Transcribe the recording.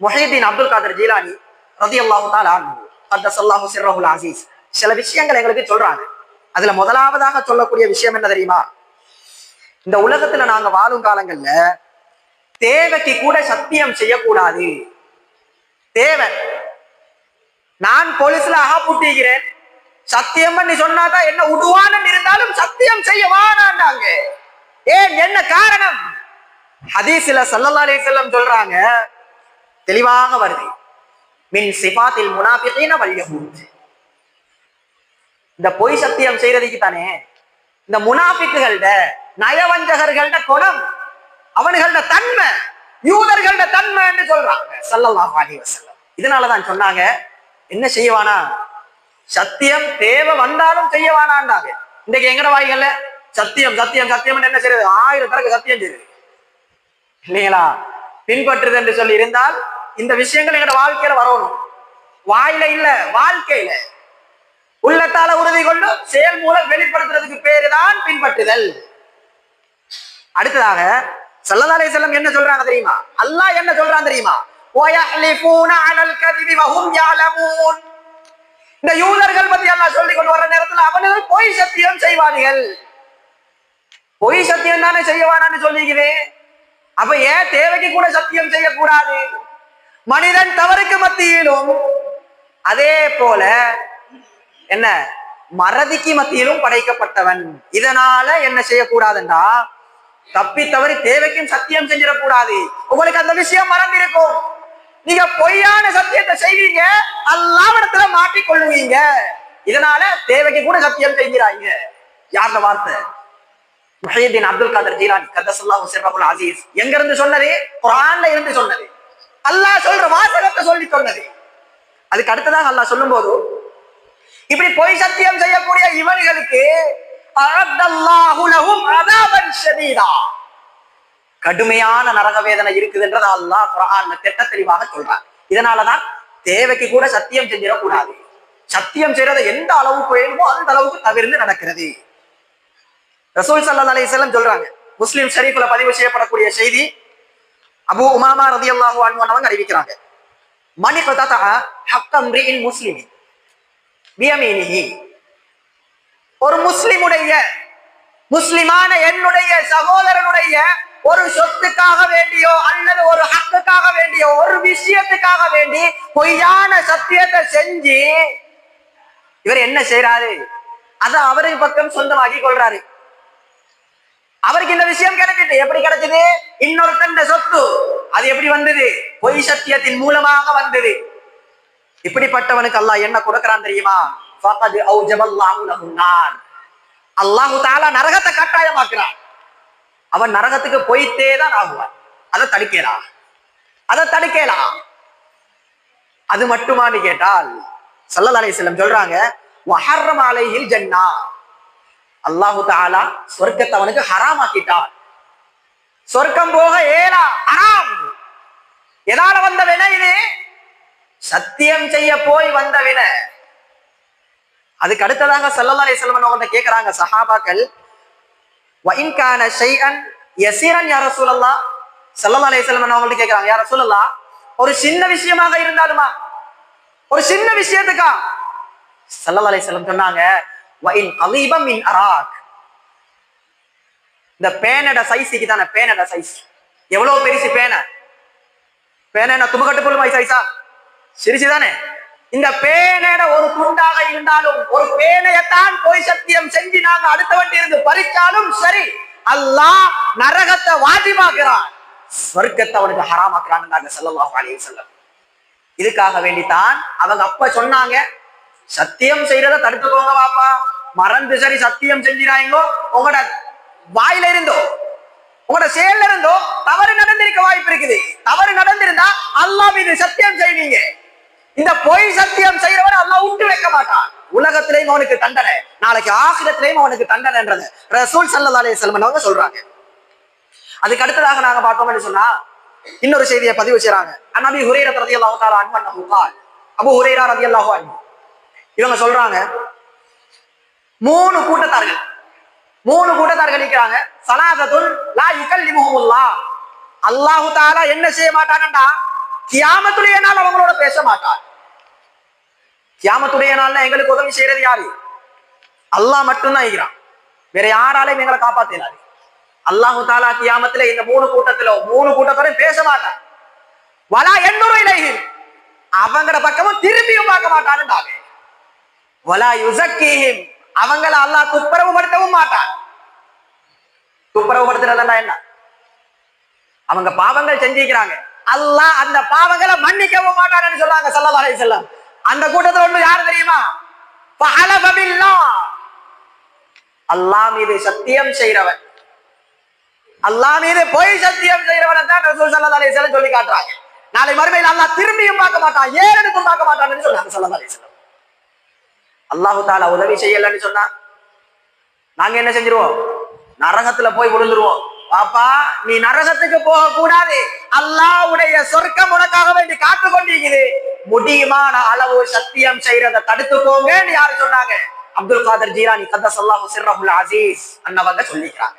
Muhideen Abdul Kader Jilani ரதி அல்லாஹு தாலு சிர்ரஹுல் அசீஸ். சில விஷயங்கள் எங்களுக்கு சொல்றாங்க. அதுல முதலாவதாக சொல்லக்கூடிய விஷயம் என்ன தெரியுமா? இந்த உலகத்துல நாங்க வாழும் காலங்கள்ல தேவைக்கு கூட சத்தியம் செய்யக்கூடாது. தேவை. நான் போலீஸ்ல அகப்பூட்டிக்கிறேன் சத்தியம் பண்ணி சொன்னாதான் என்ன உடுவான்னு இருந்தாலும் சத்தியம் செய்ய வானாண்டாங்க ஏன் என்ன காரணம்? ஹதீஸ்ல சல்லல்லா அலைஹி சொல்றாங்க தெளிவாக வருது மின் சிபாத்தில் முனாபிகீன வல் இந்த பொய் சத்தியம் செய்யறதுக்கு தானே? இந்த முனாபிக்குகள்ட நயவஞ்சகர்கள்ட குணம் அவனுகளோட தன்மை யூதர்களோட தன்மைன்னு சொல்றாங்க. சல்லல்லாஹு அலைஹி வஸல்லம். இதனாலதான் சொன்னாங்க என்ன செய்வானா? சத்தியம் தேவை வந்தாலும் செய்யவானாண்டாங்க இன்றைக்கு எங்கட வாய்கள்ல? சத்தியம் சத்தியம் சத்தியம் என்ன செய்யறது ஆயிரம் தரக்கு சத்தியம் செய்யுது இல்லைங்களா? பின்பற்றுது என்று சொல்லி இருந்தால் இந்த விஷயங்கள் எங்களோட வாழ்க்கையில வரணும். வாயில இல்ல வாழ்க்கையில. உள்ளத்தால உறுதி கொள்ளும் செயல் மூலம் வெளிப்படுத்துறதுக்கு பேரு தான் பின்பற்றுதல். அடுத்ததாக சல்லதாலே செல்லம் என்ன சொல்றாங்க தெரியுமா? அல்லாஹ் என்ன சொல்றான் தெரியுமா? இந்த யூதர்கள் பத்தி எல்லாம் சொல்லி கொண்டு வர நேரத்தில் அவனும் பொய் சத்தியம் செய்வார்கள். பொய் சத்தியம் தானே செய்வானான்னு சொல்லிக்கிறேன் அப்ப ஏன் தேவைக்கு கூட சத்தியம் செய்யக்கூடாது? மனிதன் தவறுக்கு மத்தியிலும் அதே போல என்ன மறதிக்கு மத்தியிலும் படைக்கப்பட்டவன். இதனால என்ன செய்யக்கூடாதுண்டா? தப்பி தவறி தேவைக்கும் சத்தியம் செஞ்சிடக்கூடாது. உங்களுக்கு அந்த விஷயம் மறந்திருக்கும். நீங்க பொய்யான சத்தியத்தை செய்வீங்க அல்லாவிடத்துல மாட்டிக்கொள்ளுவீங்க இதனால தேவைக்கு கூட சத்தியம் செய்கிறாங்க. யார்த வார்த்தை? முஹையீன் அப்துல் காதர் ஜீலானி கதசல்லாஹு சிர்ரஹுல் அசீஸ். எங்க இருந்து சொன்னது? குரான்ல இருந்து சொன்னது. அல்லாஹ் சொல்ற வாசகத்தை சொல்லி சொன்னது. அதுக்கு அடுத்ததாக அல்லாஹ் சொல்லும்போது இப்படி பொய் சத்தியம் செய்யக்கூடிய இவர்களுக்கு கடுமையான நரக வேதனை இருக்குதுன்றத அல்லாஹ் குரான் திட்ட தெளிவாக சொல்றான். இதனாலதான் தேவைக்கு கூட சத்தியம் செஞ்சிடக்கூடாது. சத்தியம் செய்யறதை எந்த அளவுக்கு வேணுமோ அந்த அளவுக்கு தவிர்த்து நடக்கிறது. ரசூல் சல்லா அலிசல்லம் சொல்றாங்க. முஸ்லீம் ஷரீஃப்ல பதிவு செய்யப்படக்கூடிய செய்தி அபு உமாமா ரதி அல்லாஹு அவங்க அறிவிக்கிறாங்க மணி கதா ஹக்கம் முஸ்லிம் பியமீனிஹி ஒரு முஸ்லிமுடைய முஸ்லிமான என்னுடைய சகோதரனுடைய ஒரு சொத்துக்காக வேண்டியோ அல்லது ஒரு ஹக்குக்காக வேண்டியோ ஒரு விஷயத்துக்காக வேண்டி பொய்யான சத்தியத்தை செஞ்சு இவர் என்ன செய்யறாரு அத அவருக்கு பக்கம் சொந்தமாக்கி கொள்றாரு அவருக்கு இந்த விஷயம் கிடைச்சிட்டு. எப்படி கிடைச்சது? இன்னொருத்தன் சொத்து. அது எப்படி வந்தது? பொய் சத்தியத்தின் மூலமாக வந்தது. இப்படிப்பட்டவனுக்கு அல்லாஹ் என்ன கொடுக்கிறான் தெரியுமா? அல்லாஹு தாலா நரகத்தை கட்டாயமாக்குறான். அவன் நரகத்துக்கு போயிட்டே தான் ஆகுவான். அதை தடுக்கலாம் அதை தடுக்கலாம் அது மட்டுமான்னு கேட்டால் சல்லல்லாஹு அலைஹி வஸல்லம் சொல்றாங்க வஹர்ரம் அலைஹில் ஜன்னா அல்லாஹு தாலா சொர்க்கத்தை அவனுக்கு ஹராமாக்கிட்டான். சொர்க்கம் போக ஏலா ஹராம். எதால வந்த வினை இது? சத்தியம் செய்ய போய் வந்த வினை. அதுக்கு அடுத்ததாக சல்லல்லா அலைஹி அவங்க கேட்கிறாங்க சஹாபாக்கள் வஇன்கான ஷைஅன் யசீரன் யார சூழல்லா சல்லல்லா அலைஹி வஸல்லம் அவங்கள்ட்ட கேட்கிறாங்க யார சூழல்லா ஒரு சின்ன விஷயமாக இருந்தாலுமா? ஒரு சின்ன விஷயத்துக்கா? சல்லல்லா அலைஹி சொன்னாங்க இந்த பேனட சைஸுக்கு தானே பேனட சைஸ் எவ்வளவு பெருசு பேனை? பேனை என்ன தும்பக்கட்டு புல்லுமாய் சைஸா சிரிச்சுதானே இந்த பேனோட ஒரு துண்டாக இருந்தாலும் ஒரு பேனையத்தான் போய் சத்தியம் செஞ்சு நாங்க அடுத்தவன் இருந்து பறிச்சாலும் சரி அல்லாஹ் நரகத்தை வாஜிபாக்குறான். சொர்க்கத்தை அவனுக்கு ஹராமாக்குறான்னு ஸல்லல்லாஹு அலைஹி வஸல்லம். இதுக்காக வேண்டித்தான் அவங்க அப்ப சொன்னாங்க. சத்தியம் செய்யறத தடுத்துக்கோங்க பாப்பா. மறந்து சரி சத்தியம் செஞ்சினாங்களோ உங்களோட வாயில இருந்தோ உங்களோட செயல்ல இருந்தோ தவறு நடந்திருக்க வாய்ப்பு இருக்குது. தவறு நடந்திருந்தா அல்லா மீது சத்தியம் செய்வீங்க. இந்த பொய் சத்தியம் செய்யறவன் அல்லா விட்டு வைக்க மாட்டான். உலகத்திலையும் அவனுக்கு தண்டனை. நாளைக்கு ஆசிரத்திலையும் அவனுக்கு தண்டனைன்றது ரசூல் சல்லா அலே செல்மன் அவங்க சொல்றாங்க. அதுக்கு அடுத்ததாக நாங்க பார்த்தோம்னு சொன்னா இன்னொரு செய்தியை பதிவு செய்யறாங்க அண்ணாபி ஹுரேரத் ரதி அல்லாஹு தாலா அன்பன் அபு ஹுரேரா ரதி அல்லாஹு அன்பு இவங்க சொல்றாங்க மூணு கூட்டத்தார்கள். மூணு கூட்டத்தார்கள் இருக்கிறாங்க. சலாதத்துல் லா யுகல்லிமுஹுமுல்லாஹ் அல்லாஹு தாலா என்ன செய்ய மாட்டாங்கண்டா? கியாமத்துடைய நாள் அவங்களோட பேச மாட்டார். கியாமத்துடைய நாள்ல எங்களுக்கு உதவி செய்யறது யாரு? அல்லாஹ் மட்டும்தான் இருக்கிறான். வேற யாராலையும் எங்களை காப்பாத்தினாரு அல்லாஹு தாலா கியாமத்துல இந்த மூணு கூட்டத்துல மூணு கூட்டத்தோட பேச மாட்டான் வலா எண்ணூறு இலையில் அவங்கட பக்கமும் திரும்பியும் பார்க்க மாட்டான்னுட்டாங்க வலா யுசக்கீஹிம். அவங்கள அல்லாஹ் துப்புரவுபடுத்தவும் மாட்டான். துப்புரவுபடுத்துறதுன்னா என்ன? அவங்க பாவங்கள் செஞ்சிருக்கிறாங்க அல்லாஹ் அந்த பாவங்களை மன்னிக்கவும் மாட்டான்னு சொல்றாங்க சல்லா அலைஹி செல்லம் அந்த கூட்டத்துல ஒண்ணு யாரு தெரியுமா? ஃபஹலஃப அல்லாஹ் மீது சத்தியம் செய்யறவன் அல்லாஹ் மீது பொய் சத்தியம் செய்றவன் தான் ரசூல் சல்லா அலைஹி சொல்லி காட்டுறாங்க. நாளை மறுமையில் அல்லாஹ் திரும்பியும் பார்க்க மாட்டான் ஏறெடுத்தும் பார்க்க மாட்டான்னு சொல்றாங்க சல்லா அலைஹி அல்லாஹு தாலா உதவி செய்யலன்னு சொன்னா நாங்க என்ன செஞ்சிருவோம்? நரகத்துல போய் விழுந்துருவோம். பாப்பா நீ நரகத்துக்கு போக கூடாது அல்லாவுடைய சொர்க்கம் உனக்காக வேண்டி காத்து கொண்டிருக்குது. முடியுமான அளவு சத்தியம் செய்யறத தடுத்துக்கோங்க யாரு சொன்னாங்க? அப்துல் காதர் ஜீரானி கதசல்லாஹு அல்லாஹு சிர்ரஹுல் அசீஸ் அன்னவங்க சொல்லிக்கிறாங்க.